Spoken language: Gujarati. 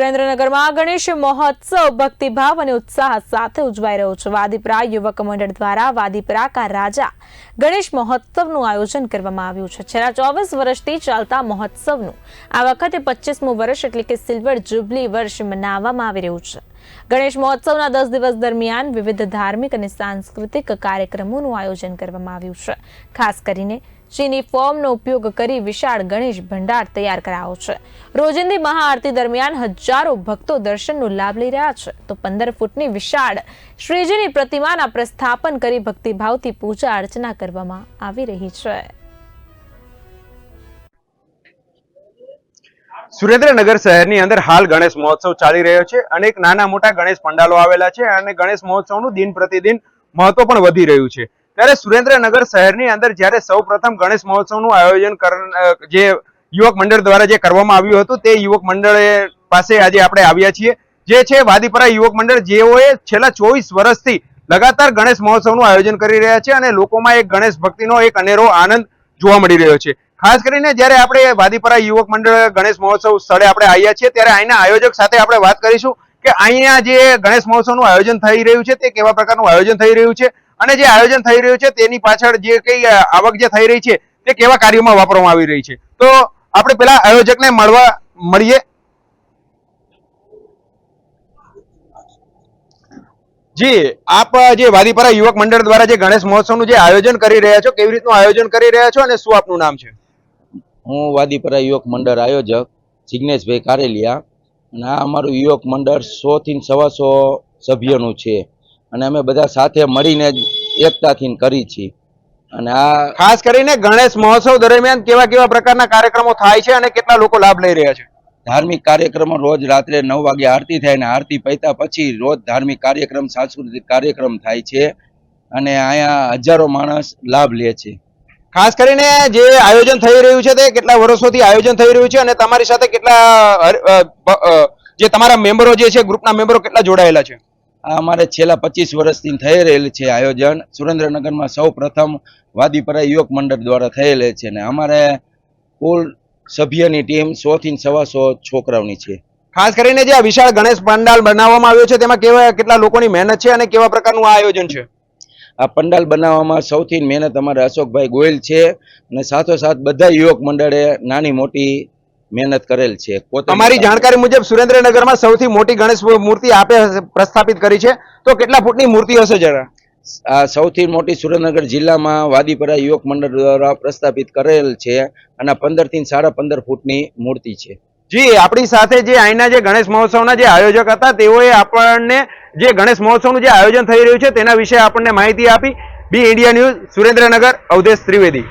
સુરેન્દ્રનગરમાં ગણેશ મહોત્સવ ભક્તિભાવ અને ઉત્સાહ સાથે ઉજવાઈ રહ્યો છે. વાદીપરા યુવક મંડળ દ્વારા વાદીપરા કા રાજા ગણેશ મહોત્સવનું આયોજન કરવામાં આવ્યું છે. છેલ્લા ચોવીસ વર્ષથી ચાલતા મહોત્સવનું આ વખતે પચીસમું વર્ષ એટલે કે સિલ્વર જુબલી વર્ષ મનાવવામાં આવી રહ્યું છે. ગણેશ મહોત્સવના દસ દિવસ દરમિયાન વિવિધ ધાર્મિક અને સાંસ્કૃતિક કાર્યક્રમોનું આયોજન કરવામાં આવ્યું છે. ખાસ કરીને ચીની ફોર્મનો ઉપયોગ કરી વિશાળ ગણેશ ભંડાર તૈયાર કરાયો છે. રોજિંદી મહાઆરતી દરમિયાન હજારો ભક્તો દર્શનનો લાભ લઈ રહ્યા છે. તો પંદર ફૂટની વિશાળ શ્રીજીની પ્રતિમાના પ્રસ્થાપન કરી ભક્તિભાવથી પૂજા અર્ચના કરવામાં આવી રહી છે. સુરેન્દ્રનગર શહેરની અંદર હાલ ગણેશ મહોત્સવ ચાલી રહ્યો છે. અનેક નાના મોટા ગણેશ પંડાલો આવેલા છે અને ગણેશ મહોત્સવનું દિન પ્રતિદિન મહત્વ પણ વધી રહ્યું છે. ત્યારે સુરેન્દ્રનગર શહેરની અંદર જ્યારે સૌપ્રથમ ગણેશ મહોત્સવનું આયોજન જે યુવક મંડળ દ્વારા જે કરવામાં આવ્યું હતું, તે યુવક મંડળ પાસે આજે આપણે આવ્યા છીએ. જે છે વાદીપરા યુવક મંડળ, જેઓએ છેલ્લા ચોવીસ વર્ષથી લગાતાર ગણેશ મહોત્સવનું આયોજન કરી રહ્યા છે અને લોકોમાં એક ગણેશ ભક્તિનો એક અનેરો આનંદ જોવા મળી રહ્યો છે. ખાસ કરીને જ્યારે આપણે વાદીપરા યુવક મંડળ ગણેશ મહોત્સવ સ્થળે આપણે આવ્યા છીએ, ત્યારે અહીંના આયોજક સાથે આપણે વાત કરીશું કે અહીંયા જે ગણેશ મહોત્સવનું આયોજન થઈ રહ્યું છે, તે કેવા પ્રકારનું આયોજન થઈ રહ્યું છે? અને જે આયોજન થઈ રહ્યું છે, તેની પાછળ જે કઈ આવક જે થઈ રહી છે, તે કેવા કાર્યોમાં વાપરવામાં આવી રહી છે? તો આપણે પેલા આયોજકને મળવા, મળીએ. જી, આપ જે વાદીપરા યુવક મંડળ દ્વારા જે ગણેશ મહોત્સવનું જે આયોજન કરી રહ્યા છો, કેવી રીતનું આયોજન કરી રહ્યા છો અને શું આપનું નામ છે? હું વાદીપરા યુવક મંડળ આયોજક જિજ્ઞેશભાઈ કારેલિયા અને આ અમારું યુવક મંડળ સો થી સવાસો સભ્યનું છે. અને અમે બધા સાથે મળીને જ એકતાથી કરી છીએ. અને આ ખાસ કરીને ગણેશ મહોત્સવ દરમિયાન કેવા કેવા પ્રકારના કાર્યક્રમો થાય છે અને કેટલા લોકો લાભ લઈ રહ્યા છે? ધાર્મિક કાર્યક્રમો રોજ રાત્રે નવ વાગે આરતી થાય અને આરતી પૈતા પછી રોજ ધાર્મિક કાર્યક્રમ સાંસ્કૃતિક કાર્યક્રમ થાય છે અને અહીંયા હજારો માણસ લાભ લે છે. ખાસ કરીને જે આયોજન થઈ રહ્યું છે તે કેટલા વર્ષોથી આયોજન થઈ રહ્યું છે અને તમારી સાથે કેટલા જે તમારા મેમ્બરો જે છે ગ્રુપના મેમ્બરો કેટલા જોડાયેલા છે? આ અમારે છેલ્લા પચીસ વર્ષથી થઈ રહેલ છે આયોજન. સુરેન્દ્રનગરમાં સૌ પ્રથમ વાદીપરા યુવક મંડળ દ્વારા થયેલ છે ને અમારે કુલ સભ્યની ટીમ સો થી સવાસો છોકરાઓની છે. ખાસ કરીને જે આ વિશાળ ગણેશ પંડાલ બનાવવામાં આવ્યો છે તેમાં કેવા કેટલા લોકોની મહેનત છે અને કેવા પ્રકારનું આ આયોજન છે? આ પંડાલ બનાવવામાં સૌથી મહેનત અમારા અશોકભાઈ ગોયલ છે અને સાથોસાથ બધા યુવક મંડળે નાની મોટી મહેનત કરેલ છે. પોતે અમારી જાણકારી મુજબ સુરેન્દ્રનગરમાં સૌથી મોટી ગણેશ મૂર્તિ આપે પ્રસ્થાપિત કરી છે. તો કેટલા ફૂટની મૂર્તિ હશે જરા? આ સૌથી મોટી સુરેન્દ્રનગર જિલ્લામાં વાદીપરા યુવક મંડળ દ્વારા પ્રસ્થાપિત કરેલ છે અને પંદરથી સાડા પંદર ફૂટની મૂર્તિ છે. જી આપણી સાથે જે અહીંના જે ગણેશ મહોત્સવના જે આયોજક હતા તેઓએ આપણને જે ગણેશ મહોત્સવનું જે આયોજન થઈ રહ્યું છે તેના વિશે આપણને માહિતી આપી. B India news Surendranagar Avadhesh Trivedi.